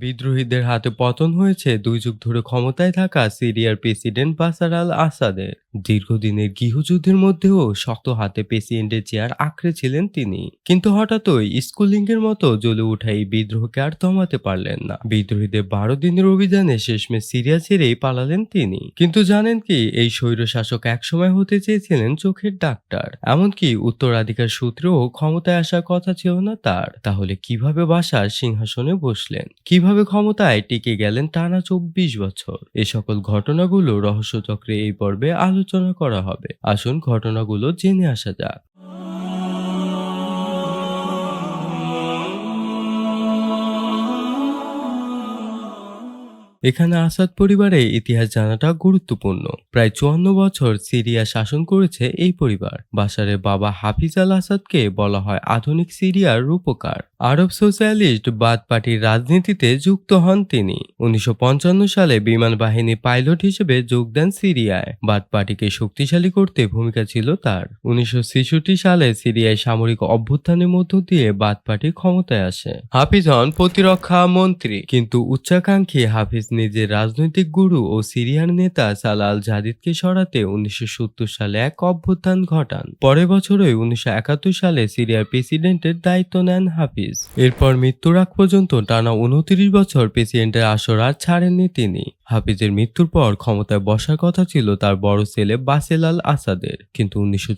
বিদ্রোহীদের হাতে পতন হয়েছে দুই যুগ ধরে ক্ষমতায় থাকা সিরিয়ার প্রেসিডেন্ট বাসার আল আসাদের। দীর্ঘদিনের গৃহযুদ্ধের মধ্যেও শক্ত হাতে প্রেসিডেন্টের চেয়ার আঁকড়ে ছিলেন তিনি। কিন্তু হঠাৎই স্কুলিংয়ের মতো জ্বলে ওঠা এই বিদ্রোহকে আর থামাতে পারলেন না। বিদ্রোহীদের বারো দিনের অভিযানে শেষমে সিরিয়া ছেড়েই পালালেন তিনি। কিন্তু জানেন কি, এই স্বৈর শাসক একসময় হতে চেয়েছিলেন চোখের ডাক্তার। এমনকি উত্তরাধিকার সূত্রেও ক্ষমতায় আসার কথা ছিল না তার। তাহলে কীভাবে বাসার সিংহাসনে বসলেন? কীভাবে ক্ষমতায় টিকে গেলেন টানা চব্বিশ বছর। এ সকল ঘটনাগুলো রহস্যচক্রে এই পর্বে আলোচনা করা হবে। আসুন ঘটনাগুলো জেনে আসা যাক। এখানে আসাদ পরিবারের ইতিহাস জানাটা গুরুত্বপূর্ণ। প্রায় চুয়ান্ন বছর সিরিয়া শাসন করেছে এই পরিবার। বাশারের বাবা হাফিজ আল আসাদকে বলা হয় আধুনিক সিরিয়ার রূপকার। আরব সোশ্যালিস্ট বাদ পার্টির রাজনীতিতে যুক্ত হন তিনি। উনিশশো পঞ্চান্ন সালে বিমান বাহিনী পাইলট হিসেবে যোগ দেন সিরিয়ায়। বাদ পার্টিকে শক্তিশালী করতে ভূমিকা ছিল তার। উনিশশো ছেষট্টি সালে সিরিয়ায় সামরিক অভ্যুত্থানের মধ্য দিয়ে বাদ পার্টি ক্ষমতায় আসে। হাফিজ হন প্রতিরক্ষা মন্ত্রী, কিন্তু উচ্চাকাঙ্ক্ষী হাফিজ নিজের রাজনৈতিক গুরু ও সিরিয়ার নেতা সালাল জাদিদকে সরাতে উনিশশো সত্তর সালে এক অভ্যুত্থান ঘটান। পরের বছরই উনিশশো একাত্তর সালে সিরিয়ার প্রেসিডেন্টের দায়িত্ব নেন হাফিজ। এরপর মৃত্যুর আগ পর্যন্ত টানা উনত্রিশ বছর প্রেসিডেন্টের আসর আর ছাড়েননি তিনি। হাফিজের মৃত্যুর পর ক্ষমতায় বসার কথা ছিল তার বড় ছেলে বাসেল আল আসাদের। কিন্তু উনিশশো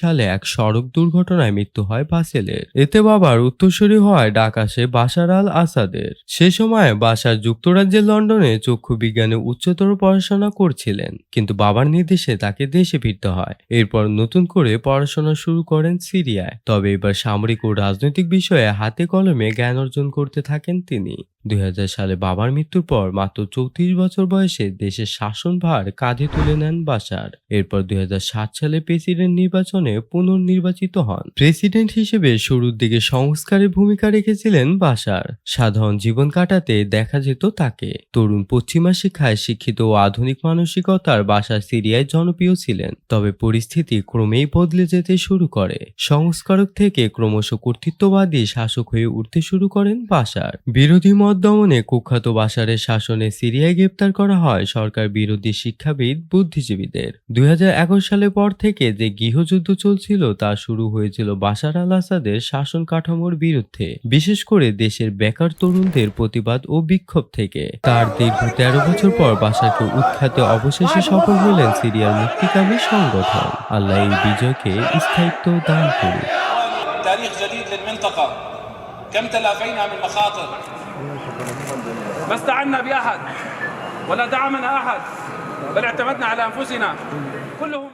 সালে এক সড়ক দুর্ঘটনায় মৃত্যু হয় বাসেলের। এতে বাবার উত্তরসূরি হওয়ায় ডাক আসে বাশার আল আসাদের। সে সময় বাসার যুক্তরাজ্যের লন্ডনে চক্ষু বিজ্ঞানে উচ্চতর পড়াশোনা করছিলেন, কিন্তু বাবার নির্দেশে তাকে দেশে ফিরতে হয়। এরপর নতুন করে পড়াশোনা শুরু করেন সিরিয়ায়। তবে এবার সামরিক ও রাজনৈতিক বিষয়ে হাতে কলমে জ্ঞান অর্জন করতে থাকেন তিনি। দুই হাজার সালে বাবার মৃত্যুর পর মাত্র চৌত্রিশ বছর বয়সে দেশের শাসনভার কাঁধে তুলে নেন বাশার। এরপর দুই হাজার সাত সালে প্রেসিডেন্ট নির্বাচনে পুনর্নির্বাচিত হন। প্রেসিডেন্ট হিসেবে শুরুর দিকে সংস্কারের ভূমিকা রেখেছিলেন বাশার। সাধারণ জীবন কাটাতে দেখা যেত তাকে। তরুণ পশ্চিমা শিক্ষায় শিক্ষিত ও আধুনিক মানসিকতার বাসা সিরিয়ায় জনপ্রিয় ছিলেন। তবে পরিস্থিতি ক্রমেই বদলে যেতে শুরু করে। সংস্কারক থেকে ক্রমশ কর্তৃত্ববাদী শাসক হয়ে উঠতে শুরু করেন বাশার। বিরোধী দমনে কুখ্যাত বাশারের শাসনে সিরিয়ায় গ্রেপ্তার করা হয় সরকার বিরোধী শিক্ষাবিদ বুদ্ধিজীবীদের দুই সালের পর থেকে যে গৃহযুদ্ধ চলছিল তা শুরু হয়েছিল বাশার আল আসাদের শাসন কাঠামোর বিরুদ্ধে বিশেষ করে দেশের বেকার তরুণদের প্রতিবাদ ও বিক্ষোভ থেকে তার দীর্ঘ তেরো বছর পর বাশারকে উৎখাতে অবশেষে সফল হলেন সিরিয়ার মুক্তিকামী সংগঠন আল্লাহ এই বিজয়কে স্থায়িত্ব দান করুন تاريخ جديد للمنطقة كم تلافينا من مخاطر ما استعنا بأحد ولا دعمنا أحد بل اعتمدنا على أنفسنا. كلهم